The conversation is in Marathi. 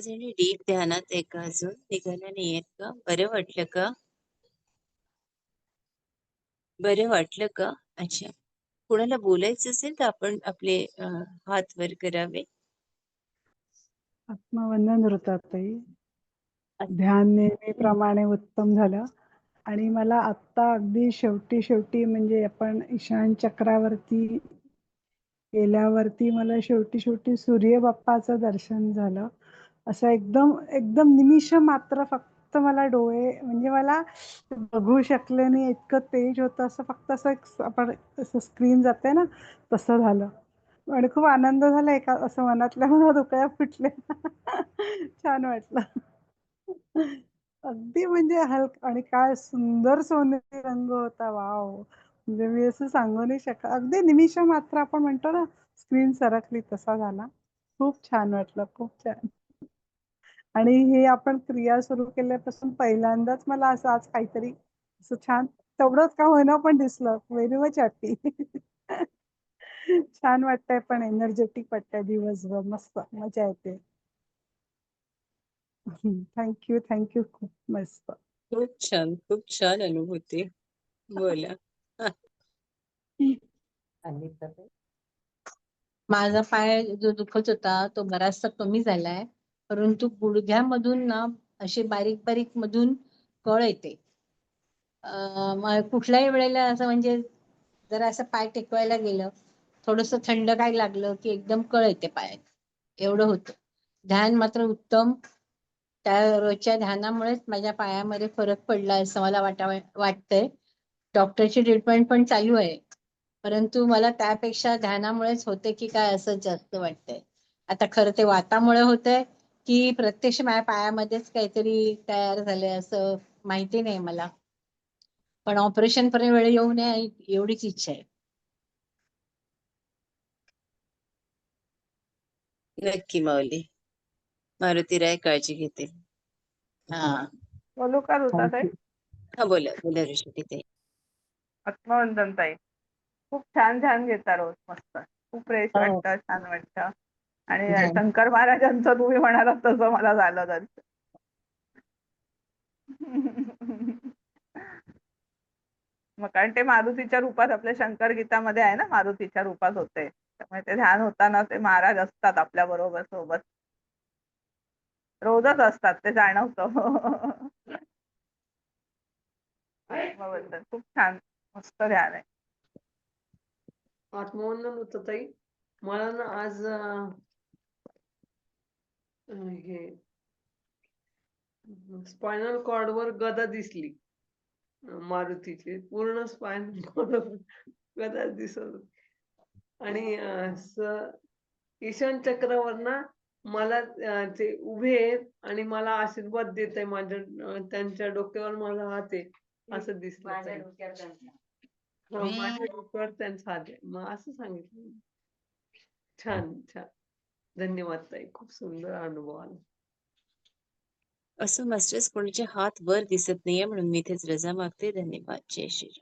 जणी डीप ध्यानात आहे का अजून निघाल्या नाहीयेत का? बरं वाटलं का? बरं वाटलं का? अच्छा. कोणाला बोलायचं असेल तर आपण आपले हात वर करावे. आत्मवंदन ऋताताई ध्यान नेहमीप्रमाणे उत्तम झालं. आणि मला आत्ता अगदी शेवटी शेवटी म्हणजे आपण ईशान चक्रावरती गेल्यावरती मला शेवटी शेवटी सूर्य बाप्पाचं दर्शन झालं. असं एकदम एकदम निमिष मात्र फक्त मला डोळे म्हणजे मला बघू शकले नाही इतकं तेज होतं असं फक्त असं एक आपण असं स्क्रीन जाते ना तसं झालं. आणि खूप आनंद झाला एका असं मनातल्या मनात डोक्या फुटले. छान वाटलं. अगदी म्हणजे हलक आणि काय सुंदर सोनेरी रंग होता वाव. म्हणजे मी असं सांगू नाही शकत. अगदी निमिष मात्र आपण म्हणतो ना स्क्रीन सरकली तसा झाला. खूप छान वाटलं खूप छान. आणि हे आपण क्रिया सुरू केल्यापासून पहिल्यांदाच मला असं आज काहीतरी असं छान तेवढंच का होईना पण दिसलं. व्हेरी मच हॅपी छान वाटतंय पण एनर्जेटिक वाटतंय दिवसभर. मस्त. मजा येते. थँक्यू थँक्यू खूप मस्त. खूप छान खूप छान अनुभूती. बोला. माझा पाय जो दुखत होता तो बराचसा कमी झालाय. परंतु गुडघ्यामधून ना असे बारीक बारीक मधून कळ येते. कुठल्याही वेळेला असं म्हणजे जरा असं पाय टेकवायला गेलं थोडस थंड काय लागलं की एकदम कळ येते पायात. एवढं होतं. ध्यान मात्र उत्तम. त्या रोजच्या ध्यानामुळेच माझ्या पायामध्ये फरक पडला असं मला वाटा वाटतंय. डॉक्टरची ट्रीटमेंट पण चालू आहे. परंतु मला त्यापेक्षा ध्यानामुळेच होते की काय असं जास्त वाटतंय. आता खरं ते वातामुळे होतंय. की प्रत्यक्ष माझ्या पायामध्येच काहीतरी तयार झालंय असं माहिती नाही मला. पण ऑपरेशन पर्यंत वेळ येऊ नये एवढीच इच्छा आहे. नक्की माऊली. मारुती राय काळजी घेते. हा. बोलू का ऋताताई हा बोला. बोला ऋषी ते आत्मवंदन ताई. खूप छान ध्यान घेता रोज मस्त. खूप फ्रेश हो. वाटतं छान वाटतं. आणि. शंकर महाराजांचं तुम्ही म्हणालात तसं मला झालं दर्शन मग कारण ते मारुतीच्या रूपात आपल्या शंकर गीतामध्ये आहे ना मारुतीच्या रूपात होते. त्यामुळे ते ध्यान होताना ते महाराज असतात आपल्या बरोबर सोबत. रोजच असतात ते जाणवतं. खूप छान मस्त ध्यान आहे. आत्मवंदन होत ताई. मला ना आज हे स्पायनल कॉर्ड वर गदा दिसली. मारुतीची पूर्ण स्पायनल कॉर्ड गदा दिसत. आणि ईशान चक्रावर ना मला ते उभे आहेत आणि मला आशीर्वाद देत आहे माझ्या त्यांच्या डोक्यावर माझा हात आहे असं दिसलं. हो, माझ्या डोक्यावर त्यांचा हात आहे. मग असं सांगितलं. छान छान. धन्यवाद ताई खूप सुंदर अनुभव आला. असं मास्टर्स कोणाचे हात वर दिसत नाहीये म्हणून मी इथेच रजा मागते. धन्यवाद. जय श्रीराम.